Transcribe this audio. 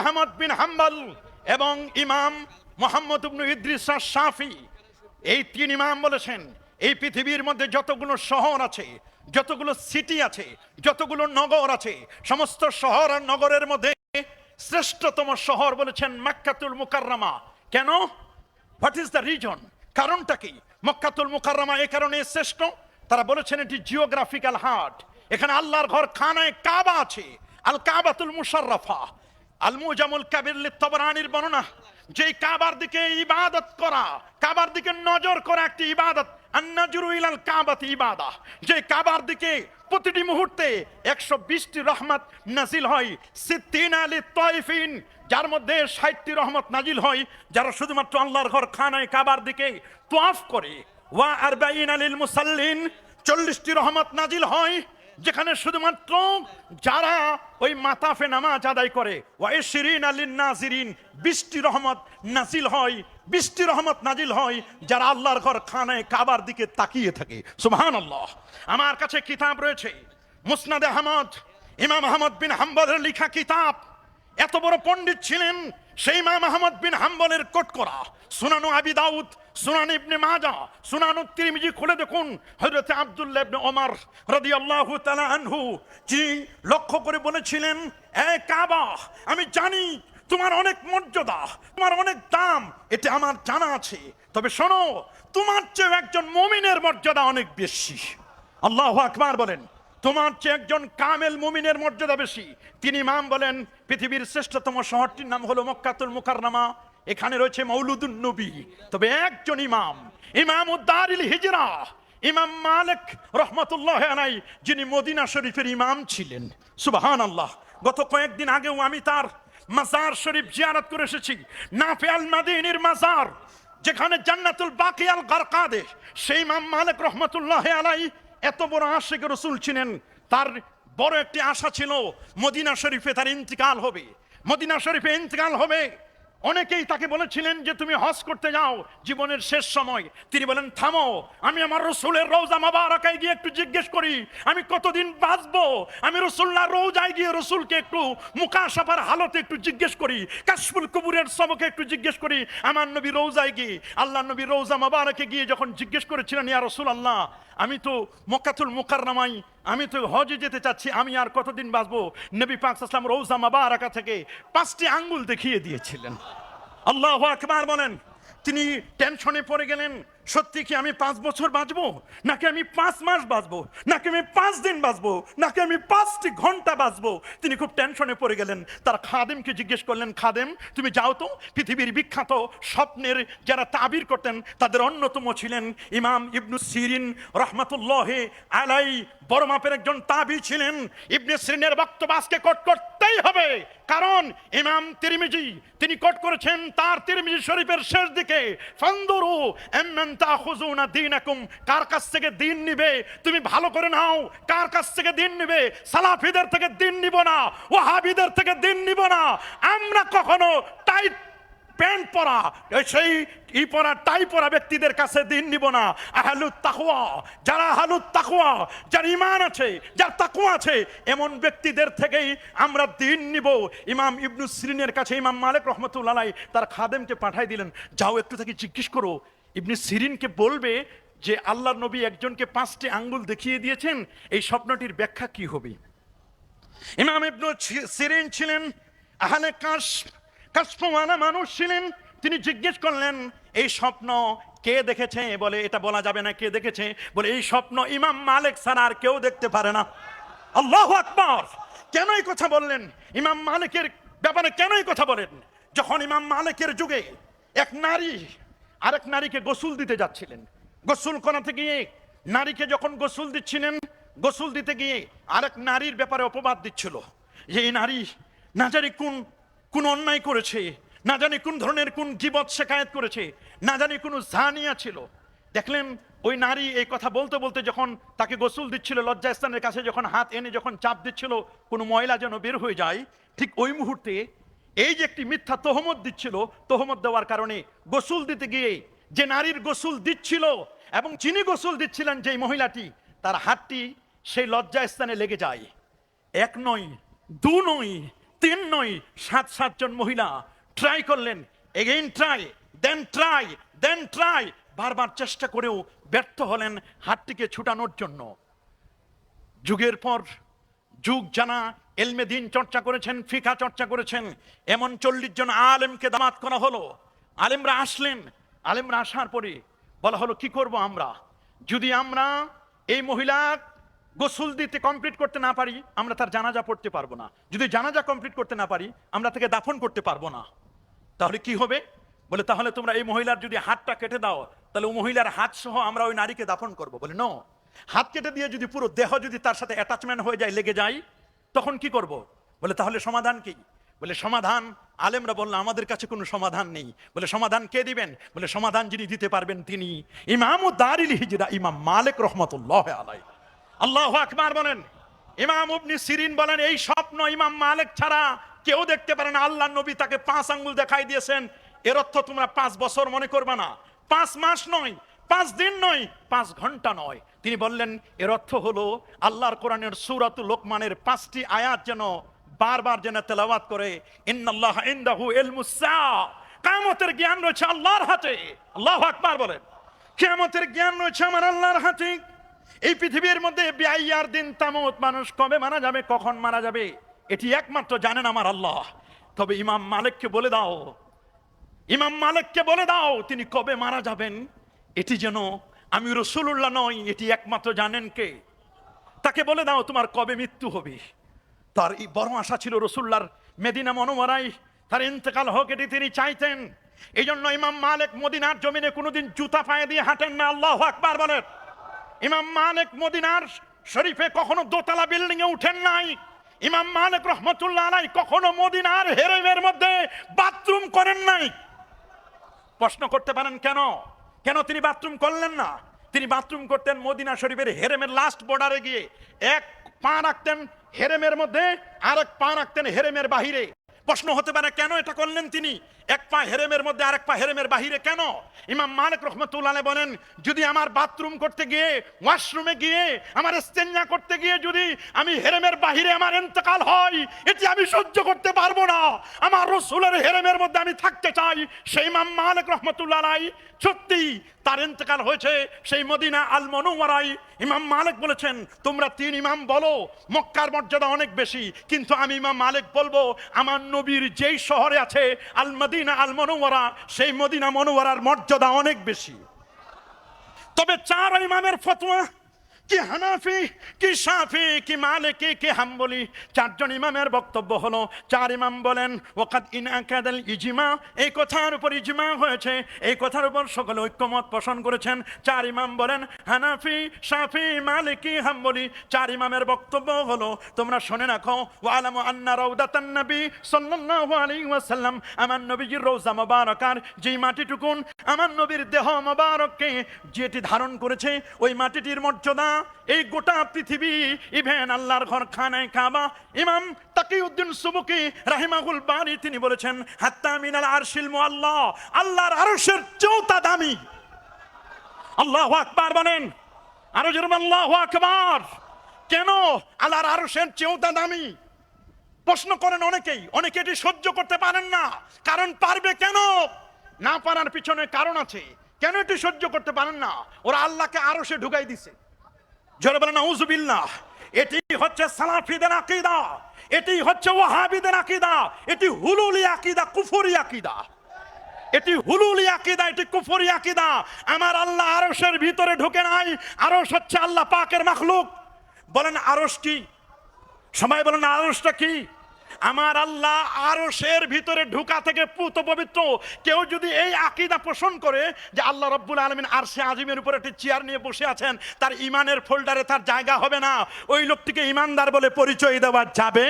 আহমদ বিন হাম্বল এবং ইমাম মোহাম্মদ ইবনু ইদ্রিস শাফি এই তিন ইমাম বলেছেন, এই পৃথিবীর মধ্যে যতগুলো শহর আছে, যতগুলো সিটি আছে, যতগুলো নগর আছে, সমস্ত শহর আর নগরের মধ্যে শ্রেষ্ঠতম শহর বলেছেন মাক্কাতুল মুকাররমা। কেন? হোয়াট ইজ দ্য রিজন কারণটা কি? মক্কাতুল মুকাররমা এই কারণে শ্রেষ্ঠ? তারা বলেছেন এটি জিওগ্রাফিক্যাল হার্ট এখানে আল্লাহর ঘর খানায় কাবা আছে আল কাবাতুল মুশাররফা। আল মুজামুল কাবির লিত্তবরানির বর্ণনা যে কাবার দিকে ইবাদত করা, কাবার দিকে নজর করা একটি ইবাদত, আন্নাজুরু ইলাল কাবাত ইবাদা যে কাবার দিকে প্রতিটি মুহূর্তে একশো বিশটি রহমত নাজিল হয়, সিদ্দিন আলী তয়ফিন যার মধ্যে ষাটটি রহমত নাজিল হয়, যারা শুধুমাত্র আল্লাহর ঘর খানায় কাবার দিকে তোয়াফ করে, ওয়া আরবাইন আলিল মুসাল্লিন, চল্লিশটি রহমত নাজিল হয় যেখানে শুধুমাত্র যারা ওই মাতাফে নামাজ আদায় করে ওয়াই শিরিন আলিন নাজিরিন বৃষ্টি রহমত নাজিল হয়, বৃষ্টি রহমত নাজিল হয়, যারা আল্লাহর ঘর খানায় কাবার দিকে তাকিয়ে থাকে। সুবহান আল্লাহ আমার কাছে কিতাব রয়েছে, মুসনাদ আহমদ, ইমাম আহমদ বিন হাম্বলের লেখা কিতাব। এত বড় পণ্ডিত ছিলেন, সেই ইমাম আহমদ বিন হাম্বলের কোট করা সুনানু আবি দাউদ সুনান ইবনে মাজা সুনানু তিরমিজি খুলে দেখুন। হযরত আব্দুল্লাহ ইবনে ওমর রাদিয়াল্লাহু তাআলা আনহু, যিনি লক্ষ্য করে বলেছিলেন, এ কাবা, আমি জানি তোমার অনেক মর্যাদা, তোমার অনেক দাম, এটা আমার জানা আছে। তবে শোনো, তোমার চেয়ে একজন মুমিনের মর্যাদা অনেক বেশি। আল্লাহু আকবার বলেন, তোমার চেয়ে একজন কামেল মুমিনের মর্যাদা বেশি। তিনি ইমাম বলেন, পৃথিবীর শ্রেষ্ঠতম শহরটির নাম হলো মক্কাতুল মুকারনামা এখানে রয়েছে মৌলুদুন নবী। তবে একজন ইমাম ইমাম উদ্দারিল হিজরা, ইমাম মালিক রহমতুল্লাহ আলাই, যিনি মদিনা শরীফের ইমাম ছিলেন। সুবাহান আল্লাহ গত কয়েকদিন আগেও আমি তার মাজার শরীফ জিয়ারত করে এসেছি। নাফে আল মাদিনীর মাজার, যেখানে জান্নাতুল বাকি আল গারকাদে, সেই ইমাম মালিক রহমতুল্লাহ আলাই এত বড় আশেখ রসুল ছিলেন। তার বড় একটি আশা ছিল, মদিনা শরীফে তার ইন্তিকাল হবে। মদিনা শরীফে ইন্তিকাল হবে। অনেকেই তাকে বলেছিলেন যে তুমি হজ করতে যাও জীবনের শেষ সময়। তিনি বলেন, থামো, আমি আমার রসুলের রোজা মাবারাকায় গিয়ে একটু জিজ্ঞেস করি, আমি কতদিন বাঁচবো? আমি রসুল্লাহ রোজায় গিয়ে রসুলকে একটু মুকাশাফার হালতে একটু জিজ্ঞেস করি, কাশফুল কবুরের সবকে একটু জিজ্ঞেস করি, আমার নবী রোজায় গিয়ে, আল্লাহ নবী রোজা মাবারাকে গিয়ে যখন জিজ্ঞেস করেছিলেন, ইয়া রসুল আল্লাহ আমি তো মক্কাতুল মুকারনামাই আমি তো হজে যেতে চাচ্ছি, আমি আর কতদিন বাঁচবো? নবী পাক আসলাম রোজা মাবারাকা থেকে পাঁচটি আঙ্গুল দেখিয়ে দিয়েছিলেন। আল্লাহ আকবার বলেন। তিনি টেনশনে পড়ে গেলেন। সত্যি কি আমি পাঁচ বছর বাঁচবো? নাকি আমি পাঁচ মাস বাঁচবো? নাকি আমি পাঁচ দিন বাঁচবো? নাকি আমি পাঁচটি ঘণ্টা বাঁচবো? তিনি খুব টেনশনে পড়ে গেলেন। তার খাদেমকে জিজ্ঞেস করলেন, খাদেম, তুমি যাও তো। পৃথিবীর বিখ্যাত স্বপ্নের যারা তাবির করতেন, তাদের অন্যতম ছিলেন ইমাম ইবনু সিরিন রহমতুল্লাহ আলাই বড় মাপের একজন তাবি ছিলেন। ইবনে সিরিনের বক্তব্য আজকে কোট করতেই হবে। কারণ ইমাম তিরমিজি, তিনি কোট করেছেন তার তিরমিজি শরীফের শেষ দিকে। ফান্দুরু এমন তাখুজুনা দীনাকুম। কার কাছ থেকে দিন নিবে? তুমি ভালো করে নাও। কার কাছ থেকে দিন নিবে? সালাফিদের থেকে দিন নিব না। ওয়াহাবিদের থেকে দিন নিব না। আমরা কখনো টাইট প্যান্ট পরা সেই ই পরা, টাই পরা ব্যক্তিদের কাছে দিন নিব না। আহালুত তাকুয়া যারা আহালুত তাকুয়া যার ইমান আছে, যার তাকুয়া আছে, এমন ব্যক্তিদের থেকেই আমরা দিন নিব। ইমাম ইবনু সিরিনের কাছে ইমাম মালিক রহমতুল্লাহ তার খাদেমকে পাঠাই দিলেন, যাও একটু থেকে জিজ্ঞেস করো ইবনে সিরিনকে বলবে যে আল্লাহ নবী একজনকে পাঁচটি আঙ্গুল দেখিয়ে দিয়েছেন, এই স্বপ্নটির ব্যাখ্যা কি হবে? ইমাম ইবনু সিরিন ছিলেন, আহলে কাশ কাশফওয়ালা মানুষ ছিলেন, তিনি জিজ্ঞেস করলেন, এই স্বপ্ন কে দেখেছে? বলে, এটা বলা যাবে না কে দেখেছে। বলে, এই স্বপ্ন ইমাম মালিক ছাড়া আর কেউ দেখতে পারে না। আল্লাহ আকবর! কেন এই কথা বললেন? ইমাম মালিকের ব্যাপারে কেন এই কথা বলেন? যখন ইমাম মালিকের যুগে এক নারী আরেক নারীকে গোসল দিতে যাচ্ছিলেন। গোসল করাতে গিয়ে নারীকে যখন গোসল দিচ্ছিলেন, গোসল দিতে গিয়ে আরেক নারীর ব্যাপারে অপবাদ দিচ্ছিল। যে এই নারী না জানি কোন কোন অন্যায় করেছে, না জানি কোন ধরনের কোন গিবত শেখায়ত করেছে, না জানি কোনো জানিয়া ছিল। দেখলেন ওই নারী এই কথা বলতে বলতে যখন তাকে গোসল দিচ্ছিল, লজ্জাস্থানের কাছে যখন হাত এনে যখন চাপ দিচ্ছিল, কোনো ময়লা যেন বের হয়ে যায়, ঠিক ওই মুহূর্তে এই যে একটি মিথ্যা তহমত দিচ্ছিল, তহমত দেওয়ার কারণে গোসল দিতে গিয়ে যে নারীর গোসল দিচ্ছিল এবং যিনি গোসল দিচ্ছিলেন যেই মহিলাটি, তার হাতটি সেই লজ্জা স্থানে লেগে যায়। এক নয়, দু নয়, তিন নয়, সাত সাতজন মহিলা ট্রাই করলেন। Again try then try then try বারবার চেষ্টা করেও ব্যর্থ হলেন হাতটিকে ছুটানোর জন্য। যুগের পর যুগ জানা, এলমে দিন চর্চা করেছেন, ফিকা চর্চা করেছেন। এমন চল্লিশ জন আলেমকে দামাত করা হলো। আলেমরা আসলেন, আলেমরা আসার পরে বলা হলো, কি করব আমরা? যদি আমরা এই মহিলা গোসল দিতে কমপ্লিট করতে না পারি, আমরা তার জানাজা পড়তে পারব না। যদি জানাজা কমপ্লিট করতে না পারি, আমরা তাকে দাফন করতে পারব না। তাহলে কি হবে? বলে, তাহলে তোমরা এই মহিলার যদি হাতটা কেটে দাও, তাহলে ওই মহিলার হাত সহ আমরা ওই নারীকে দাফন করব। বলে, নো। হাত কেটে দিয়ে যদি পুরো দেহ যদি তার সাথে অ্যাটাচমেন্ট হয়ে যায়, লেগে যায়, তখন কি করব? বলে, তাহলে সমাধান কি? বলে, সমাধান, আলেমরা বলল, আমাদের কাছে কোনো সমাধান নেই। বলে, সমাধান কে দিবেন? বলে, সমাধান যিনি দিতে পারবেন তিনি। ইমাম ও দারিল হিজরা, ইমাম মালিক রহমতুল্লাহ আলাই আল্লাহ আকবার বলেন, ইমাম উবনি সিরিন বলেন, এই স্বপ্ন ইমাম মালিক ছাড়া কেউ দেখতে পারে না। আল্লাহ নবী তাকে পাঁচ আঙ্গুল দেখাই দিয়েছেন। এর অর্থ তোমরা পাঁচ বছর মনে করবে না। পাঁচ মাস নয়, পাঁচ দিন নয়, পাঁচ ঘণ্টা নয়। তিনি বললেন, এর অর্থ হলো আল্লাহর কোরআনের সুরাত লোকমানের পাঁচটি আয়াত যেন বারবার যেন তেলাওয়াত করে, ইন্নাল্লাহ কামতের জ্ঞান রয়েছে আল্লাহর হাতে। আল্লাহ আকবার বলেন কেমতের জ্ঞান রয়েছে আমার আল্লাহর হাতে। এই পৃথিবীর মধ্যে বিআইয়ার দিন, তামত মানুষ কবে মারা যাবে, কখন মারা যাবে, এটি একমাত্র জানেন আমার আল্লাহ। তবে ইমাম মালিককে বলে দাও, ইমাম মালিককে বলে দাও, তিনি কবে মারা যাবেন, এটি যেন আমি রসুল্লাহ নই, এটি একমাত্র জানেন কে? তাকে বলে দাও তোমার কবে মৃত্যু হবে। তার এই বড় আশা ছিল রসুল্লার মেদিনা মনোমরাই তার ইন্তেকাল হোক, এটি তিনি চাইতেন। এই জন্য ইমাম মালিক মদিনার জমিনে কোনোদিন জুতা পায়ে দিয়ে হাঁটেন না। আল্লাহ আকবার বলেন, ইমাম মালিক মদিনার শরীফে কখনো দোতলা বিল্ডিং এ উঠেন নাই। ইমাম মালিক রহমতুল্লাহ আলাই কখনো মদিনার হেরেমের মধ্যে বাথরুম করেন নাই। প্রশ্ন করতে পারেন কেন? কেন তিনি বাথরুম করলেন না? তিনি বাথরুম করতেন মদিনা শরীফের হেরেমের লাস্ট বর্ডারে গিয়ে। এক পা রাখতেন হেরেমের মধ্যে, আরেক পা রাখতেন হেরেমের বাহিরে। প্রশ্ন হতে পারে, কেন এটা করলেন তিনি? এক পা হেরেমের মধ্যে আরেক পা হেরেমের বাহিরে কেন? ইমাম মালিক রহমতুল্লাহ বলেন, যদি আমার বাথরুম করতে গিয়ে, ওয়াশরুমে গিয়ে, আমার স্তেঞ্জা করতে গিয়ে যদি আমি হেরেমের বাহিরে আমার ইন্তেকাল হয়, এটি আমি সহ্য করতে পারব না। আমার রসুলের হেরেমের মধ্যে আমি থাকতে চাই। সেই ইমাম মালিক রহমতুল্লাহ সত্যি তার ইন্তেকাল হয়েছে সেই মদিনা আল মনোয়ারাই ইমাম মালিক বলেছেন, তোমরা তিন ইমাম বলো, মক্কার মর্যাদা অনেক বেশি, কিন্তু আমি ইমাম মালিক বলব, আমার নবীর যেই শহরে আছে আল মদিনা আল মনোয়ারা সেই মদিনা মনোয়ারার মর্যাদা অনেক বেশি। তবে চার ইমামের ফতোয়া কি হানাফি, কি সাফি, কি মালিকি, কি হাম্বলি? চারজন ইমামের বক্তব্য হলো, চার ইমাম বলেন ওকাদ ইনাকাদাল ইজিমা এই কথার উপর ইজমা হয়েছে, এই কথার উপর সকলে ঐক্যমত পোষণ করেছেন। চার ইমাম বলেন, হানাফি, সাফি, মালিকি, হাম্বলি চার ইমামের বক্তব্য হলো, তোমরা শুনে রাখো, ওয়ালামু আন্না রাউদাতান নবী সাল্লাল্লাহু আলাইহি ওয়াসাল্লাম, আমার নবীজির রওজা মোবারকার যেই মাটিটুকুন, আমার নবীর দেহ মোবারককে যেটি ধারণ করেছে, ওই মাটিটির মর্যাদা এই গোটা পৃথিবী ইভেন আল্লাহর ঘর খানায় কাবা। ইমাম তাকিউদ্দিন সুবুকি রাহিমাহুল বানি তিনি বলেছেন, হাত্তা মিনাল আরশিল মুআল্লাহ আল্লাহর আরশের চৌতা দামি। আল্লাহ আকবার বলেন, আরও যেরকম আল্লাহ আকবার কেন? আল্লাহর আরশের চেউতা দামি। প্রশ্ন করেন অনেকেই, অনেকে এটি সহ্য করতে পারেন না। কারণ পারবে কেন? না পারার পিছনে কারণ আছে। কেন এটি সহ্য করতে পারেন না? ওরা আল্লাহকে আরও সে ঢুকাই দিছে। জোরে বলেন উজবিল্লাহ এটি হচ্ছে সালাফিদের আকিদা, এটি হচ্ছে ওয়াহাবিদের আকিদা, এটি হুলুলি আকিদা, কুফুরি আকিদা। এটি হুলুলি আকিদা, এটি কুফুরি আকিদা। আমার আল্লাহ আরসের ভিতরে ঢুকে নাই আরস হচ্ছে আল্লাহ পাকের মাখলুক। বলেন আরস কি সবাই বলেন আরসটা কি? আমার আল্লাহ আরও সের ভিতরে ঢুকা থেকে পুত পবিত্র। কেউ যদি এই আকিদা পোষণ করে যে আল্লাহ রব্বুল আলমিন আর সে আজিমের উপর একটি চেয়ার নিয়ে বসে আছেন, তার ইমানের ফোল্ডারে তার জায়গা হবে না। ওই লোকটিকে ইমানদার বলে পরিচয় দেওয়া যাবে?